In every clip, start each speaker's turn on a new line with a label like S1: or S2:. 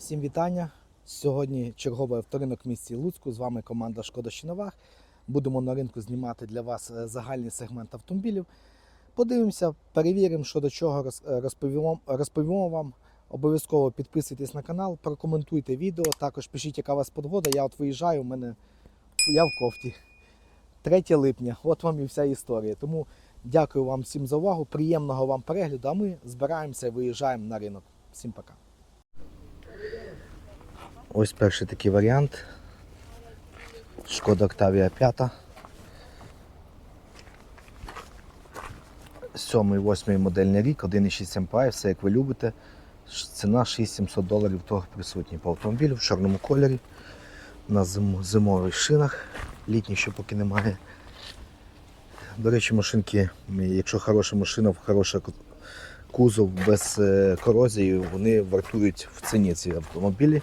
S1: Всім вітання. Сьогодні черговий авторинок в місті Луцьку. З вами команда Шкода Щиновах. Будемо на ринку знімати для вас е, загальний сегмент автомобілів. Подивимося, перевіримо, що до чого е, розповімо, розповімо вам. Обов'язково підписуйтесь на канал, прокоментуйте відео. Також пишіть, яка у вас подвода. Я от виїжджаю, у мене я в кофті. 3 липня, от вам і вся історія. Тому дякую вам всім за увагу. Приємного вам перегляду. А ми збираємося і виїжджаємо на ринок. Всім пока. Ось перший такий варіант. Шкода Октавія 5. Сьомий, восьмий модельний рік, 1,6 MPI, все як ви любите. Ціна 6700 доларів того присутній по автомобілю в чорному кольорі. На зим- зимових шинах. Літніх ще поки немає. До речі, машинки, якщо хороша машина, хороша кузов без е, корозії, вони вартують в ціні ці автомобілі.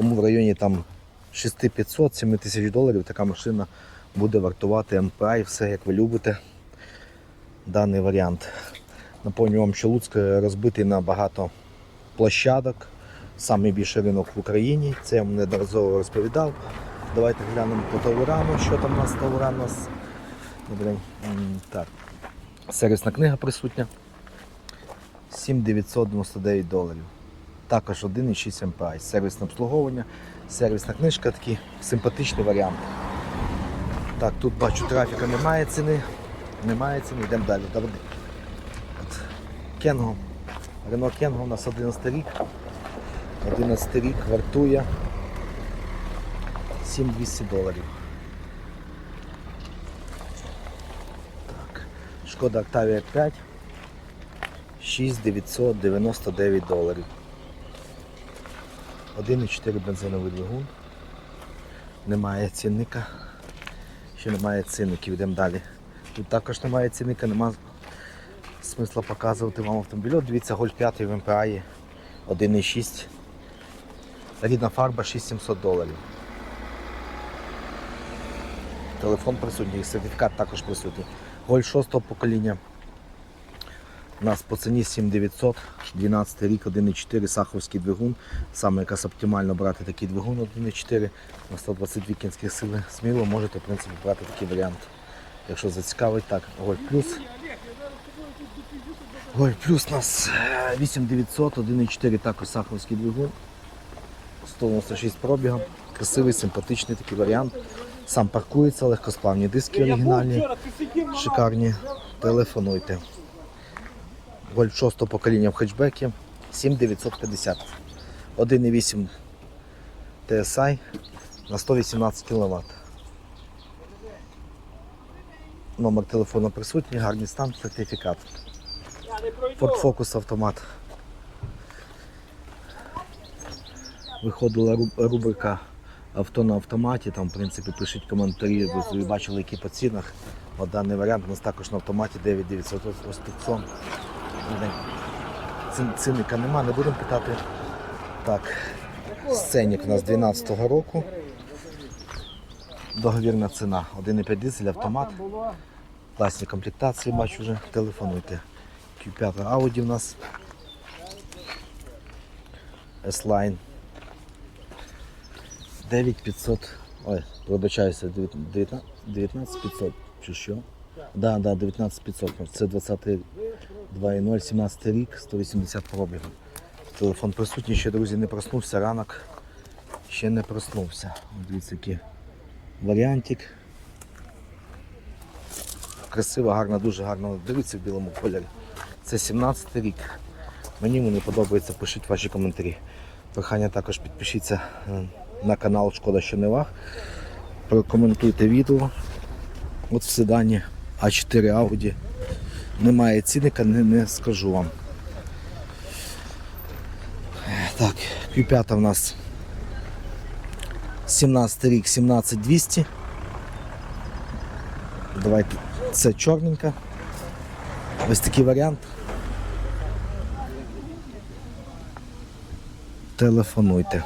S1: Тому в районі там 6500-7 тисяч доларів така машина буде вартувати MPI, все як ви любите. Даний варіант. Напомню вам, що Луцьк розбитий на багато площадок. Самий більший ринок в Україні. Це я вам неодноразово розповідав. Давайте глянемо по товарану, що там у нас товара у нас. Так. Сервісна книга присутня. 7999 доларів. Також 1,6 MPI. Сервісне обслуговування, сервісна книжка, такий симпатичний варіант. Так, тут бачу трафіка немає ціни. Немає ціни, йдемо далі. От. Кенго. Рено Кенго у нас 11 рік. 11 рік вартує 7200 доларів. Так. Шкода Octavia 5. 6999 доларів. 1,4 бензиновий двигун. Немає цінника. Ще немає цінників, йдемо далі. Тут також немає цінника, нема смисла показувати вам автомобіль. От Дивіться, Голь 5 в МПА 1,6. Рідна фарба 6700 доларів. Телефон присутній, сертифікат також присутній. Голь 6 покоління. У нас по ціні 7900, 12 рік, 1,4 саховський двигун. Саме якраз оптимально брати такий двигун 1,4 на 122 кінських сили. Сміло можете в принципі брати такий варіант. Якщо зацікавить, так, Голь плюс. Голь плюс у нас е, 8900, 1,4 також саховський двигун. 196 пробігом. Красивий, симпатичний такий варіант. Сам паркується, легкосплавні диски оригінальні, шикарні. Телефонуйте. Гольф 6 покоління в хетчбекі 7950. 1,8 TSI на 118 кВт. Номер телефону присутній, гарний стан, сертифікат. Ford Focus автомат. Виходила рубрика авто на автоматі. Там, в принципі, пишіть коментарі, ви бачили, які по цінах. От даний варіант у нас також на автоматі 9900 ось тут Цін- нема, не будемо питати. Так, сценік у нас 12-го року. Договірна ціна. 1,5 дизель, автомат. Класні комплектації, бачу вже. Телефонуйте. Q5 Audi у нас. S-Line. 9500. Ой, вибачаюся, 19 19500 чи що? Да, да, 19500. Це 20 2.0, 17 рік, 180 пробігів. Телефон присутній, ще, друзі, не проснувся ранок. Ще не проснувся. Дивіться, який варіантик. Красиво, гарно, дуже гарно. Дивіться в білому кольорі. Це 17 рік. Мені вони подобається, пишіть ваші коментарі. Прохання також підпишіться е, на канал Шкода що не ваг. Прокоментуйте відео. От в седані А4 Audi. Немає цінника, не, не скажу вам. Так, Q5 у нас 17 рік, 17200. Давайте це чорненька. Ось такий варіант. Телефонуйте.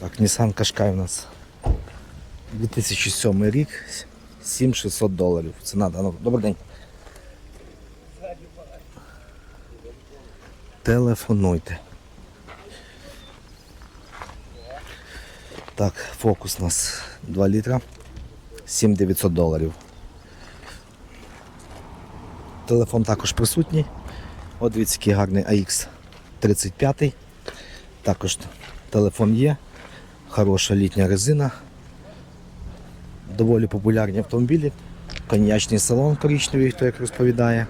S1: Так, Nissan Qashqai у нас 2007 рік, 7600 доларів. Ціна даного. Добрий день. Телефонуйте. Так, фокус у нас 2 літра. 7900 доларів. Телефон також присутній. От дивіться, який гарний AX 35. Також телефон є. Хороша літня резина. Доволі популярні автомобілі. Коньячний салон коричневий, хто як розповідає.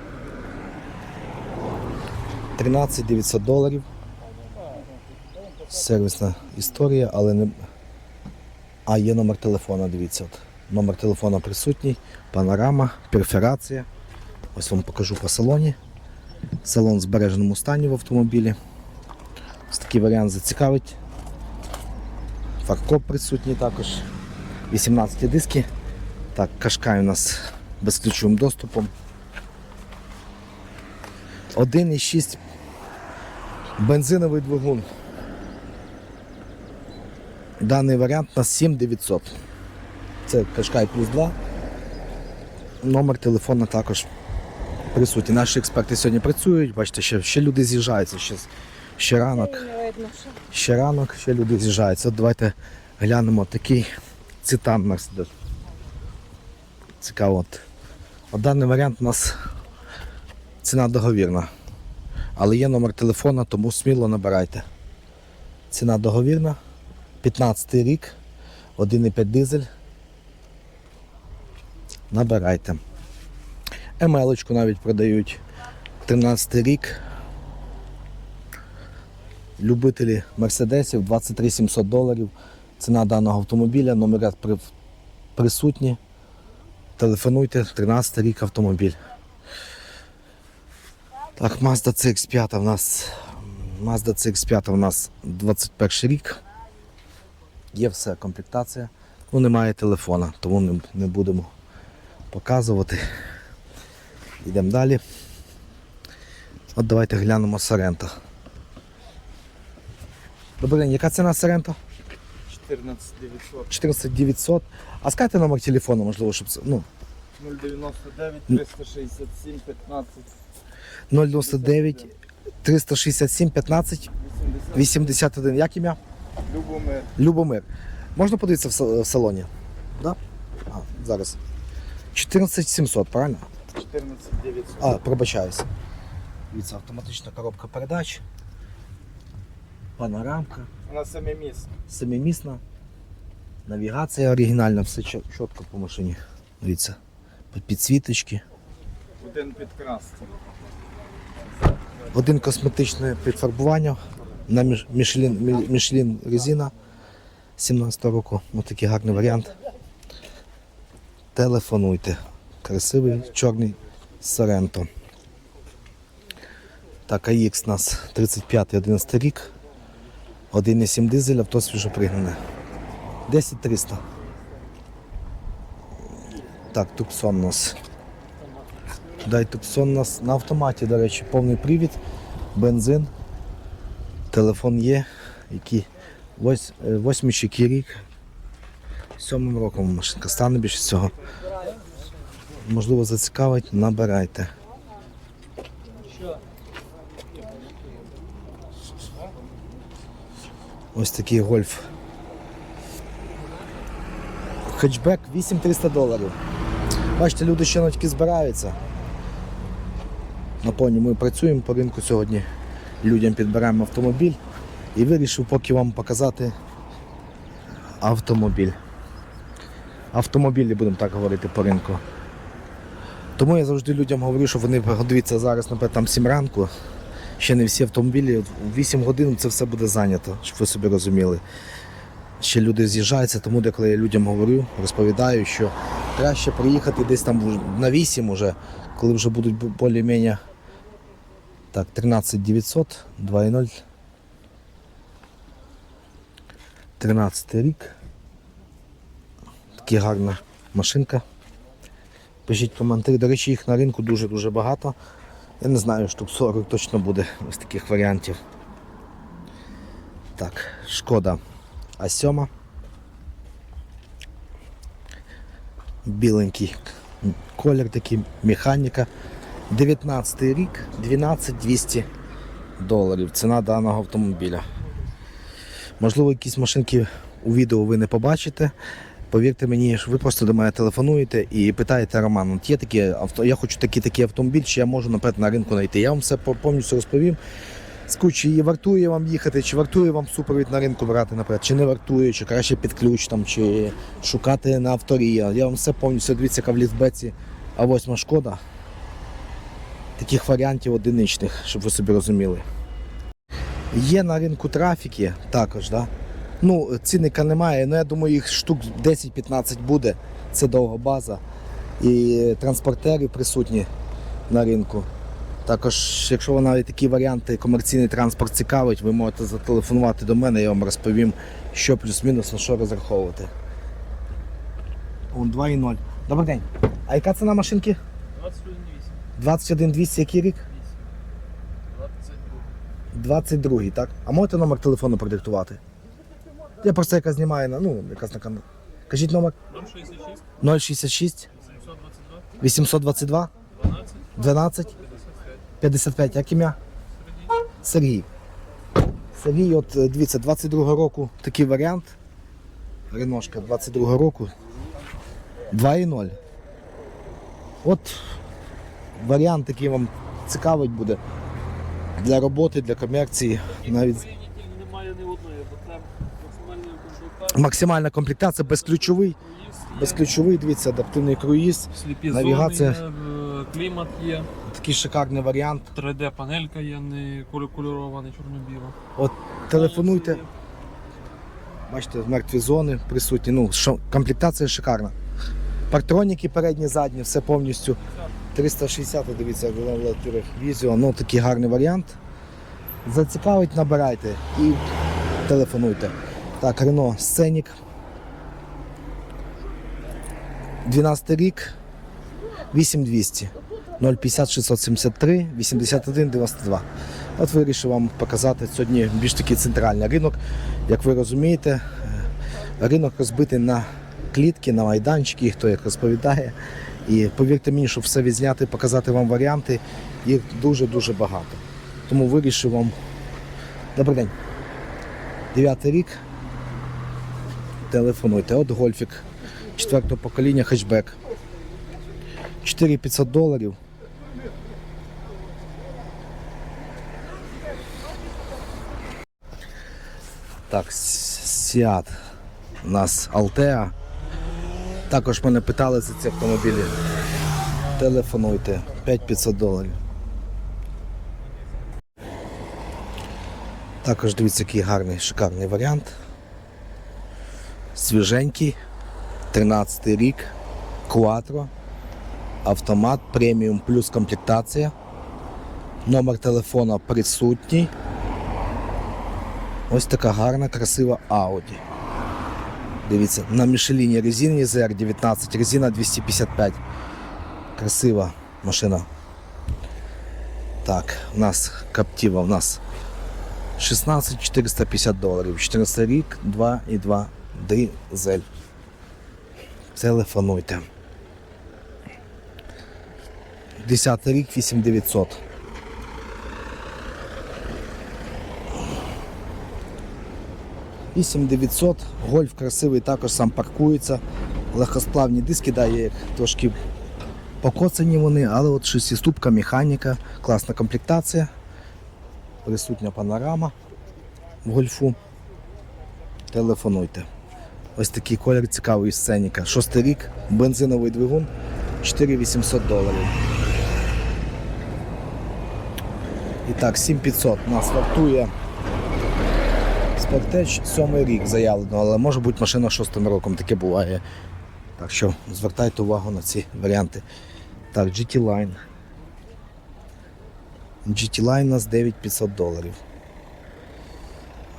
S1: 13 900 доларів. Сервісна історія, але не. А, є номер телефона, дивіться. От. Номер телефона присутній, панорама, перфорація. Ось вам покажу по салоні. Салон в збереженому стані в автомобілі. Ось такий варіант зацікавить. Фаркоп присутній також. 18 диски. Так, кашкай у нас безключовим доступом. 1,6 бензиновий двигун. Даний варіант на 7900. Це Кашкай плюс 2. Номер телефона також присутній. Наші експерти сьогодні працюють, бачите, ще, ще люди з'їжджаються, ще, ще ранок. Ще ранок, ще люди з'їжджаються. От давайте глянемо такий цитан Мерседес. Цікаво. От. Даний варіант у нас ціна договірна. Але є номер телефона, тому сміло набирайте. Ціна договірна. 15 рік, 1,5 дизель. Набирайте. МЛ-очку навіть продають. 13 рік. Любителі мерседесів 23 700 доларів. Ціна даного автомобіля, номера при- присутні. Телефонуйте, 13 рік автомобіль. Так, Mazda CX5 у нас. Mazda CX5 у нас 21 рік. Є все, комплектація. Ну, немає телефона, тому не, не будемо показувати. Йдемо далі. От давайте глянемо Сорента. Добрий день, яка ціна Сорента?
S2: 14 900
S1: 14 900. А скажете номер телефону, можливо, щоб це. Ну,
S2: 099 367 15
S1: 099 367 15 81. Як ім'я?
S2: Любомир.
S1: Любомир. Можна подивитися в салоні? Да? А, зараз. 14 700, правильно?
S2: 14 900.
S1: А, пробачаюсь. Дивіться, автоматична коробка передач. Панорамка.
S2: Вона саме місце.
S1: Семимісна. Навігація оригінальна, все чітко по машині. Дивіться. Підсвіточки.
S2: Один підкрасти.
S1: Один косметичне підфарбування на Мішлін, Мішлін резина 17 року. Ось такий гарний варіант. Телефонуйте. Красивий чорний Соренто. Так, AX у нас 35-11 рік. 1,7 дизель, авто свіжопригнане. 10 300. Так, Тупсон у нас Дай Тупсон у нас на автоматі, до речі, повний привід, бензин, телефон є, який е, восьмий чи який рік. Сьомим роком машинка стане більше цього. Можливо, зацікавить, набирайте. Ось такий гольф. Хетчбек 8300 доларів. Бачите, люди ще навіть збираються. Напевно, ми працюємо по ринку сьогодні. Людям підбираємо автомобіль і вирішив поки вам показати автомобіль. Автомобілі, будемо так говорити, по ринку. Тому я завжди людям говорю, що вони дивіться зараз, наприклад, там 7 ранку. Ще не всі автомобілі, в 8 годин це все буде зайнято, щоб ви собі розуміли. Ще люди з'їжджаються, тому деколи я людям говорю, розповідаю, що краще приїхати десь там на 8 уже, коли вже будуть більш-менш так, 13 900, 2.0. 13 рік. Така гарна машинка. Пишіть коментарі. До речі, їх на ринку дуже-дуже багато. Я не знаю, штук 40 точно буде ось таких варіантів. Так, шкода А7. Біленький колір такий, механіка. 19 рік, 12 200 доларів. Ціна даного автомобіля. Можливо, якісь машинки у відео ви не побачите. Повірте мені, що ви просто до мене телефонуєте і питаєте Роман, от є такі авто, я хочу такий такий автомобіль, чи я можу наприклад, на ринку знайти. Я вам все повністю розповім. Скажу, чи вартує вам їхати, чи вартує вам супровід на ринку брати, наприклад, чи не вартує, чи краще під ключ, там, чи шукати на авторія. Я вам все повністю дивіться, яка в лісбеці А8 шкода. Таких варіантів одиничних, щоб ви собі розуміли. Є на ринку трафіки також, да? Ну, цінника немає, але я думаю, їх штук 10-15 буде. Це довга база. І транспортери присутні на ринку. Також, якщо ви навіть такі варіанти, комерційний транспорт цікавить, ви можете зателефонувати до мене, я вам розповім, що плюс-мінус на що розраховувати. Он 2,0. Добрий день. А яка ціна машинки?
S3: 21,8.
S1: 21 200, який рік?
S3: 22.
S1: 22, так? А можете номер телефону продиктувати? Я просто яка знімаю на, ну, якась на канал. Кажіть номер
S3: 066
S1: 066
S3: 722
S1: 822
S3: 12
S1: 12
S3: 55.
S1: 55. Як ім'я? Сергій. Сергій, от е, дивіться, 22 року такий варіант. Реношка 22 року. 2,0. От варіант, який вам цікавить буде для роботи, для комерції. Навіть
S3: Україні тільки немає ні одної, бо це максимальний комплектація.
S1: Максимальна комплектація, безключовий. Безключовий, дивіться, адаптивний круїз.
S3: Сліпі
S1: навігація.
S3: зони е, клімат є,
S1: Такий шикарний варіант.
S3: 3D панелька є, не коль- кольорова, не чорно-біла.
S1: От телефонуйте. Бачите, мертві зони присутні. Ну, що, комплектація шикарна. Партроніки передні, задні, все повністю. 360, дивіться, візіо. Ну, такий гарний варіант. Зацікавить, набирайте і телефонуйте. Так, Рено Сценік. 12 рік, 8200. 050 673 81 92. От вирішив вам показати сьогодні більш такий центральний ринок. Як ви розумієте, е, ринок розбитий на клітки, на майданчики, хто як розповідає. І повірте мені, щоб все відзняти, показати вам варіанти, їх дуже-дуже багато. Тому вирішив вам. Добрий день. Дев'ятий рік. Телефонуйте. От гольфік четвертого покоління хетчбек. 4500 доларів. Так, Сіат. У нас Алтеа. Також мене питали за ці автомобілі. Телефонуйте. 5500 доларів. Також дивіться, який гарний, шикарний варіант. Свіженький. 13 рік. Quattro. Автомат преміум плюс комплектація. Номер телефона присутній. Ось така гарна, красива Audi. Дивіться, на Мішеліні резині ZR 19, резина 255. Красива машина. Так, у нас Captiva, у нас 16 450 доларів. 14 рік, 2,2 дизель. Телефонуйте. 10 рік, 8900. Вісім 900, гольф красивий, також сам паркується. Легкосплавні диски, да, є трошки покоцані вони, але от шестиступка, механіка, класна комплектація. Присутня панорама в гольфу. Телефонуйте. Ось такий колір цікавий сценіка. Шостий рік, бензиновий двигун 4800 доларів. І так, 7500 нас вартує Спортеч сьомий рік заявлено, але може бути машина шостим роком, таке буває. Так що звертайте увагу на ці варіанти. Так, GT Line. GT Line у нас 9500 доларів.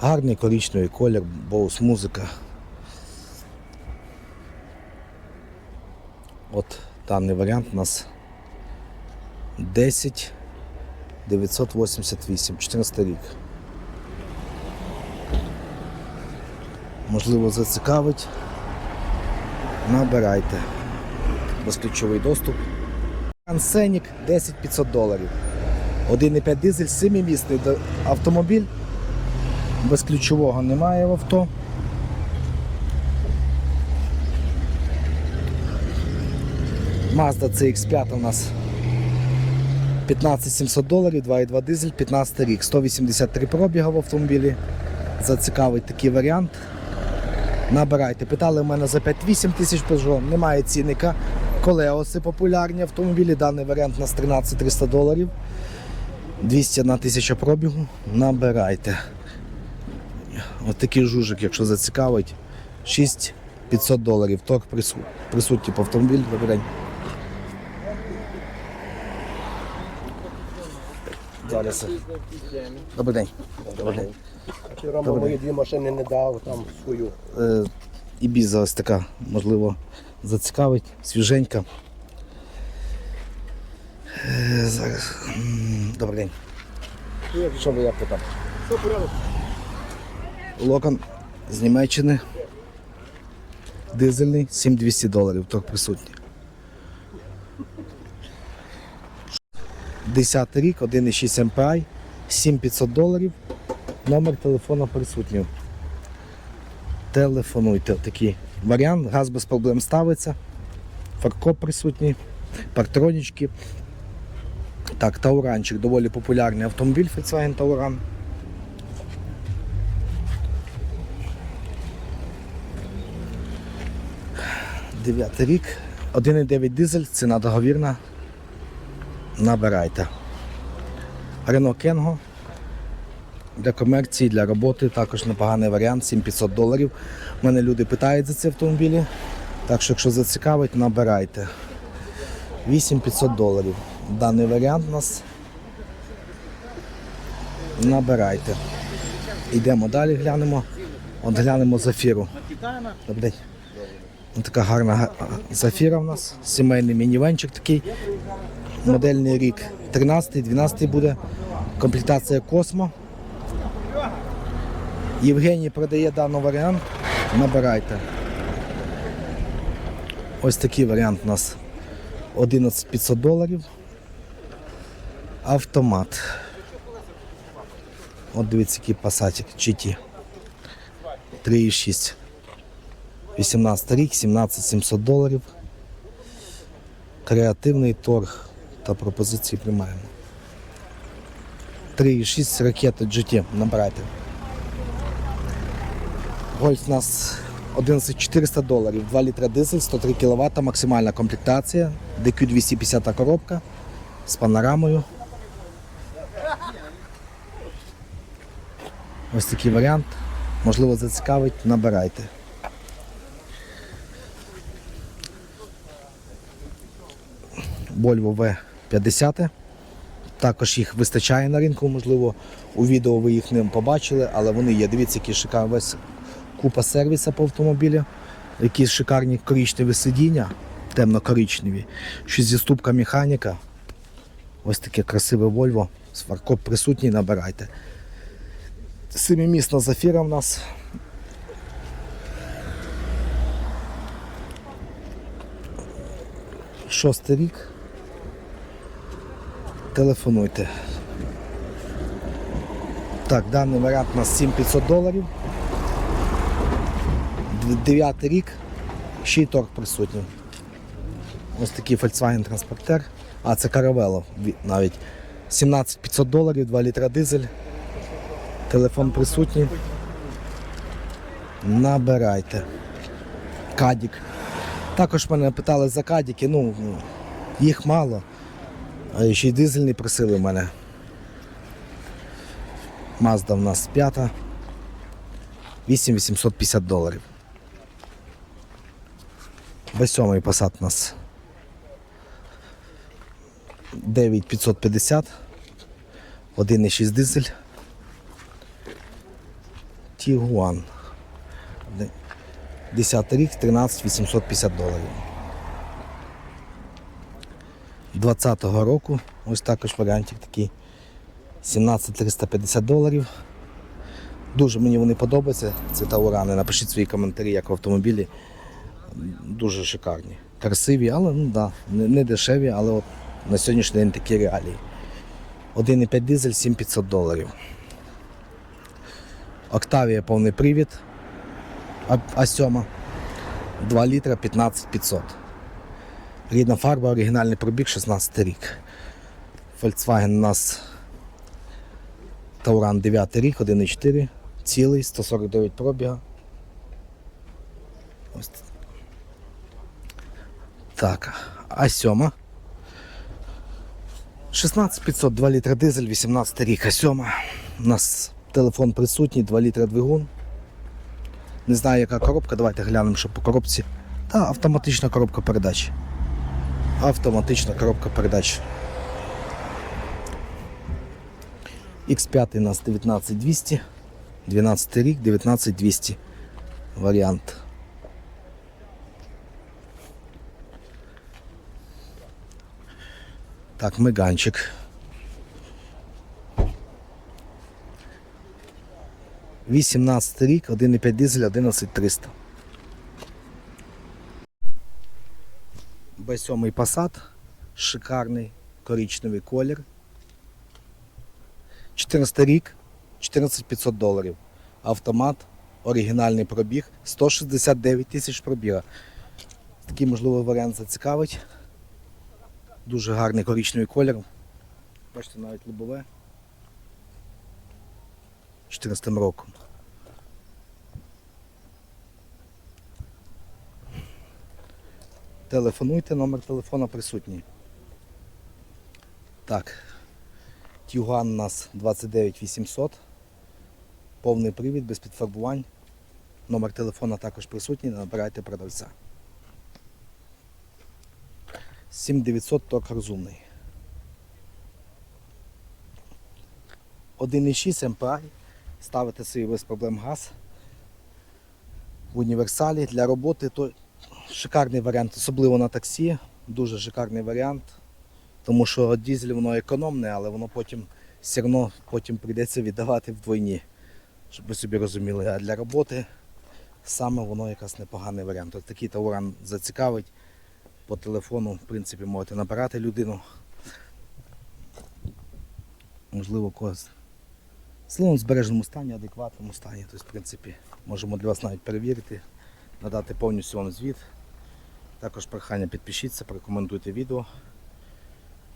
S1: Гарний коричневий колір, боус музика. От даний варіант у нас 10 988, 14 рік. Можливо, зацікавить. Набирайте. Безключовий доступ. Ансенік 10 500 доларів. 1,5 дизель, 7-місний автомобіль. Без ключового немає в авто. Mazda CX5 у нас 15 700 доларів, 2,2 дизель, 15 рік, 183 пробіга в автомобілі. Зацікавить такий варіант. Набирайте. Питали в мене за 5-8 тисяч Peugeot, немає цінника. Колеоси популярні автомобілі. Даний варіант у нас 13 300 доларів. 201 тисяча пробігу. Набирайте. Ось такий жужик, якщо зацікавить, 6 500 доларів. Торг прису- присутній по автомобілю. Добрий. Зараз. Добрий день. Добрий день.
S4: Вчора
S1: Добре.
S4: мої дві машини не дав там свою.
S1: Е, Ібіза ось така, можливо, зацікавить, свіженька. Е, Зараз. М, Добрий день. Що ви як ви там? Локон з Німеччини. Дизельний, 7200 доларів, торг присутній. 10 рік, 1,6 MPI, 7500 доларів. Номер телефона присутній. Телефонуйте. Такий варіант. Газ без проблем ставиться. Фаркоп присутній, партронічки. Так, Тауранчик доволі популярний автомобіль Volkswagen Tauran. Дев'ятий рік. 1,9 дизель, ціна договірна. Набирайте. Renault Kengo. Для комерції, для роботи також непоганий варіант, 7500 доларів. У мене люди питають за ці автомобілі. Так що, якщо зацікавить, набирайте. 8500 доларів. Даний варіант у нас. Набирайте. Йдемо далі, глянемо. От глянемо зафіру. Добрий. Така гарна зафіра у нас. Сімейний мінівенчик такий. Модельний рік 13, 12 буде. Комплектація Космо. Євгеній продає даний варіант. Набирайте. Ось такий варіант у нас 11 500 доларів. Автомат. От дивіться, який пасатик GT. 3,6. 18 рік, 17 700 доларів. Креативний торг та пропозиції приймаємо. 3,6 ракети GT. Набирайте. Гольф у нас 11400 доларів, 2 літра дизель, 103 кВт, максимальна комплектація, DQ 250 коробка з панорамою. Ось такий варіант. Можливо, зацікавить, набирайте. Volvo V50. Також їх вистачає на ринку, можливо, у відео ви їх не побачили, але вони є. Дивіться, які шикарні весь купа сервісу по автомобілю, які шикарні коричневі сидіння, темно-коричневі, шестиступка механіка. Ось таке красиве Volvo. Сваркоп присутній, набирайте. Семимісна зафіра в нас. Шостий рік. Телефонуйте. Так, даний варіант у нас 7500 доларів. Дев'ятий рік. Ще й торг присутній. Ось такий Volkswagen транспортер. А, це ві- навіть. 17500 доларів, 2 літра дизель. Телефон присутній. Набирайте. Кадік. Також мене питали за кадіки, ну їх мало. А ще й дизельний просили в мене. Mazda в нас п'ята. 8850 доларів. Восьмий Passat у нас 9550. 1,6 дизель. Тігуан. 10 рік, 13 850 доларів. 20-го року ось також варіантик такий 17 350 доларів. Дуже мені вони подобаються, ці таурани. Напишіть свої коментарі, як в автомобілі. Дуже шикарні. Красиві, але ну, да, не, дешеві, але от на сьогоднішній день такі реалії. 1,5 дизель 7500 доларів. Октавія повний привід. А- А7. 2 літра 15500. Рідна фарба, оригінальний пробіг 16 рік. Volkswagen у нас Тауран 9 рік, 1,4, цілий, 149 пробіга. Ось. Так, а 7. 16500, 2 літра дизель, 18 рік, а 7. У нас телефон присутній, 2 літра двигун. Не знаю, яка коробка, давайте глянемо, що по коробці. Та, автоматична коробка передач. Автоматична коробка передач. X5 у нас 19200, 12 рік, 19200 варіант. Так, меганчик. 18 рік, 1,5 дизель, 11300. Б7 Passat, шикарний коричневий колір. 14 рік, 14500 доларів. Автомат, оригінальний пробіг, 169 тисяч пробіга. Такий, можливо, варіант зацікавить. Дуже гарний коричневий колір. Бачите, навіть лобове. 14 роком. Телефонуйте, номер телефона присутній. Так. Тюган у нас 29800. Повний привід, без підфарбувань. Номер телефона також присутній, набирайте продавця. 7900 ток розумний. 1,6 MPI. Ставите собі без проблем газ. В універсалі для роботи шикарний варіант, особливо на таксі. Дуже шикарний варіант. Тому що дізель воно економне, але воно потім все одно потім прийдеться віддавати вдвойні. Щоб ви собі розуміли. А для роботи саме воно якась непоганий варіант. От такий тауран зацікавить. По телефону, в принципі, можете набирати людину. Можливо, когось. Словом, в збереженому стані, адекватному стані. Тобто, в принципі, можемо для вас навіть перевірити, надати повністю вам звіт. Також прохання підпишіться, прокоментуйте відео,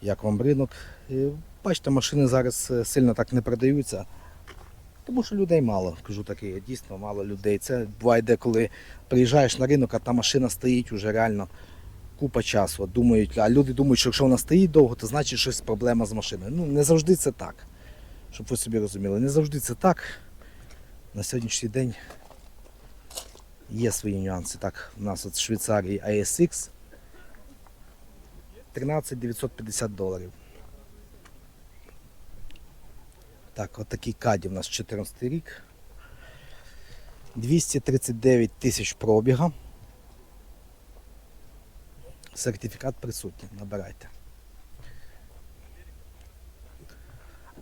S1: як вам ринок. І, бачите, машини зараз е, сильно так не продаються, тому що людей мало. Кажу таке, дійсно мало людей. Це буває деколи приїжджаєш на ринок, а та машина стоїть уже реально купа часу. Думають, а люди думають, що якщо вона стоїть довго, то значить щось проблема з машиною. Ну, не завжди це так. Щоб ви собі розуміли. Не завжди це так. На сьогоднішній день є свої нюанси. Так, у нас от Швейцарії ASX 13 950 доларів. Так, от такий каді у нас 14 рік. 239 тисяч пробіга. Сертифікат присутній, набирайте.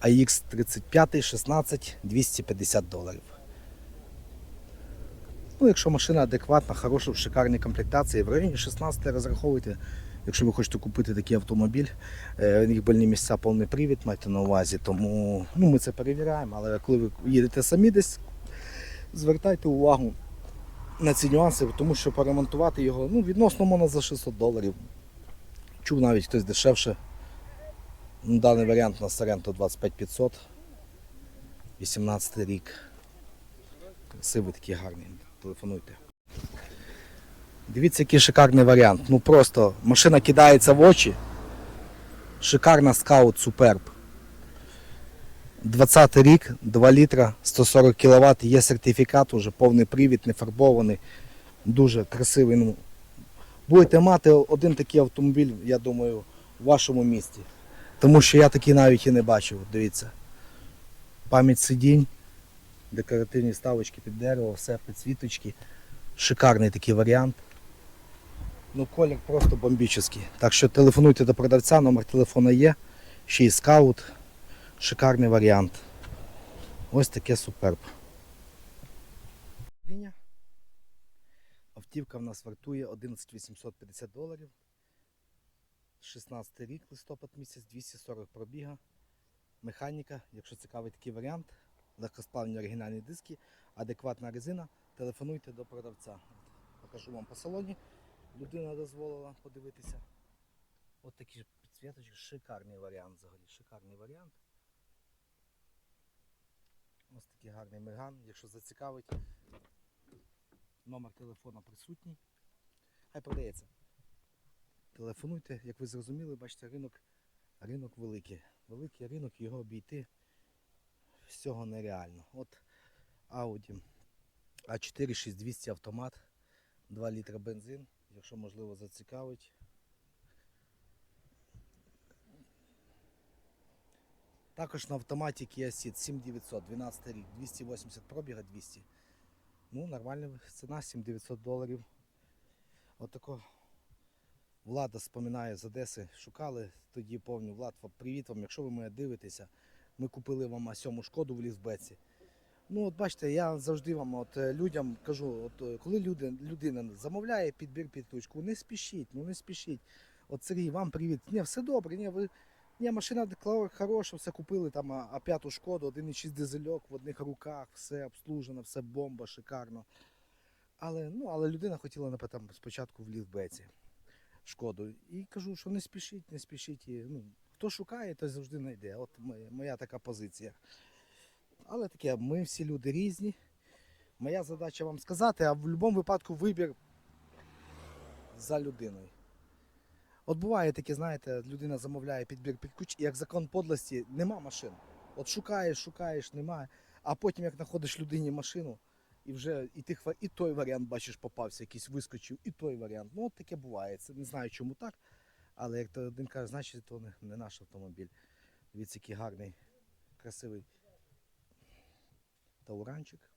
S1: AX 35 16 250 доларів. Ну, якщо машина адекватна, хороша, в шикарній комплектації, в районі 16 розраховуйте, якщо ви хочете купити такий автомобіль, Е, них больні місця повний привід, майте на увазі, тому ну, ми це перевіряємо, але коли ви їдете самі десь, звертайте увагу на ці нюанси, тому що поремонтувати його ну, відносно можна за 600 доларів. Чув навіть хтось дешевше. Ну, Даний варіант на Sorento 25500. 18 рік. Красивий такий гарний. Телефонуйте. Дивіться, який шикарний варіант. Ну просто машина кидається в очі. Шикарна скаут Superb. 20 рік, 2 літра, 140 кВт, є сертифікат, уже повний привід, не фарбований. Дуже красивий. Ну, будете мати один такий автомобіль, я думаю, в вашому місті. Тому що я такий навіть і не бачив. Дивіться. Пам'ять сидінь, декоративні ставочки під дерево, все підсвіточки. Шикарний такий варіант. Ну, колір просто бомбічний. Так що телефонуйте до продавця, номер телефона є. Ще й скаут. Шикарний варіант. Ось таке суперб. Автівка в нас вартує 11 850 доларів. 16 рік, листопад місяць, 240 пробіга. механіка. Якщо цікавий такий варіант, легкосплавні оригінальні диски, адекватна резина, телефонуйте до продавця. Покажу вам по салоні. Людина дозволила подивитися. От такі підсвіточки, шикарний варіант взагалі. Шикарний варіант. Ось такий гарний меган. Якщо зацікавить, номер телефона присутній. Хай продається. Телефонуйте, як ви зрозуміли, бачите, ринок, ринок великий. Великий ринок, його обійти всього нереально. От Audi A4 6200 автомат, 2 літра бензин, якщо можливо зацікавить. Також на автоматі Kia Ceed 7900, 12 рік, 280 пробіга 200. Ну, нормальна ціна, 7900 доларів. Отако Влада споминає з Одеси, шукали тоді повні. Влад, привіт вам, якщо ви мене дивитеся, ми купили вам А7 шкоду в Лісбеці. Ну, от бачите, я завжди вам от, е, людям кажу, от, е, коли люди, людина замовляє підбір під ключку, не спішіть, ну не спішіть. От Сергій, вам привіт. Ні, все добре, ні, ви. Ні, машина хороша, все купили там а- А5 шкоду, 1,6 дизельок в одних руках, все обслужено, все бомба, шикарно. Але, ну, але людина хотіла наприклад, спочатку в Лівбеці шкоду. І кажу, що не спішіть, не спішіть. І, ну, хто шукає, той завжди знайде. От моя, така позиція. Але таке, ми всі люди різні. Моя задача вам сказати, а в будь-якому випадку вибір за людиною. От буває таке, знаєте, людина замовляє підбір під ключ, і як закон подлості, нема машин. От шукаєш, шукаєш, немає. А потім, як знаходиш людині машину, і вже і ти хва- і той варіант бачиш, попався, якийсь вискочив, і той варіант. Ну, от таке буває. Це не знаю, чому так. Але як то один каже, значить, то не, не наш автомобіль. Дивіться, який гарний, красивий тауранчик.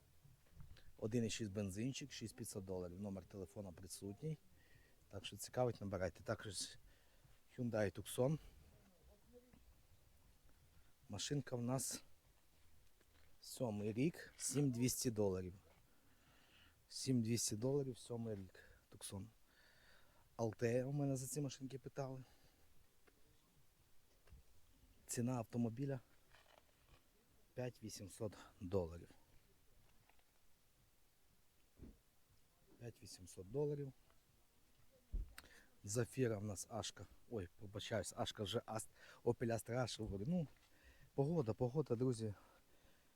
S1: 1,6 бензинчик, 6500 доларів. Номер телефона присутній. Так що цікавить, набирайте. Також Hyundai Tucson. Машинка в нас сьомий рік, 7200 доларів. 7200 доларів, сьомий рік. Tucson. Altea у мене за ці машинки питали. Ціна автомобіля 5800 доларів. 5800 доларів. Зафіра в нас Ашка. Ой, пробачаюсь, Ашка вже Аст. Opel Astra. говорю. Ну, погода, погода, друзі.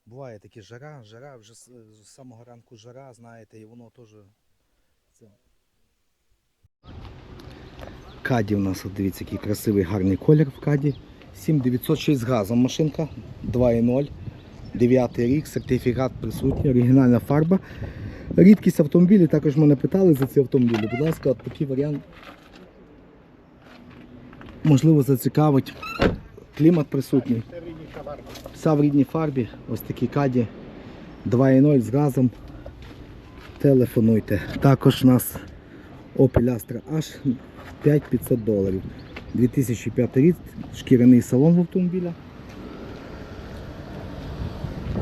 S1: Буває такі жара, жара, вже з самого ранку жара, знаєте, і воно теж. Це... Каді у нас, дивіться, який красивий гарний колір в каді. 7906 з газом машинка 2.0. 9 рік, сертифікат присутній, оригінальна фарба. Рідкість автомобілів, також мене питали за ці автомобілі. Будь ласка, от такий варіант. Можливо, зацікавить. Клімат присутній. Вся в рідній фарбі. Ось такі каді 2.0 з газом. Телефонуйте. Також у нас Opel Astra H 5500 доларів. 2005 рік, шкіряний салон в автомобіля.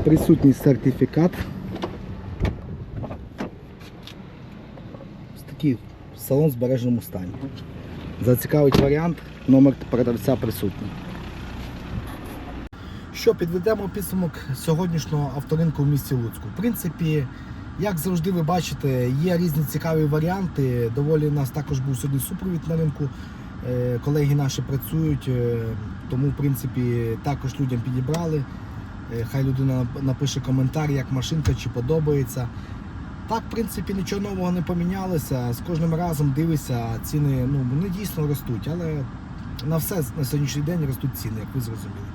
S1: Присутній сертифікат. Ось такий салон в збереженому стані. Зацікавить варіант, номер продавця присутній. Що підведемо підсумок сьогоднішнього авторинку в місті Луцьку. В принципі, як завжди, ви бачите, є різні цікаві варіанти. Доволі у нас також був сьогодні супровід на ринку. Е, Колеги наші працюють, е, тому в принципі також людям підібрали. Е, Хай людина напише коментар, як машинка, чи подобається. Так, в принципі, нічого нового не помінялося. З кожним разом дивишся, ціни ну, вони дійсно ростуть, але на все на сьогоднішній день ростуть ціни, як ви зрозуміли.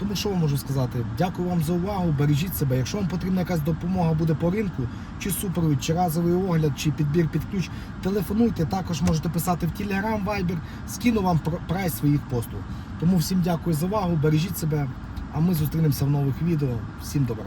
S1: Тому що вам можу сказати? Дякую вам за увагу, бережіть себе. Якщо вам потрібна якась допомога буде по ринку, чи супровід, чи разовий огляд, чи підбір під ключ, телефонуйте, також можете писати в Telegram, Viber, скину вам пр- прайс своїх послуг. Тому всім дякую за увагу, бережіть себе, а ми зустрінемося в нових відео. Всім добра.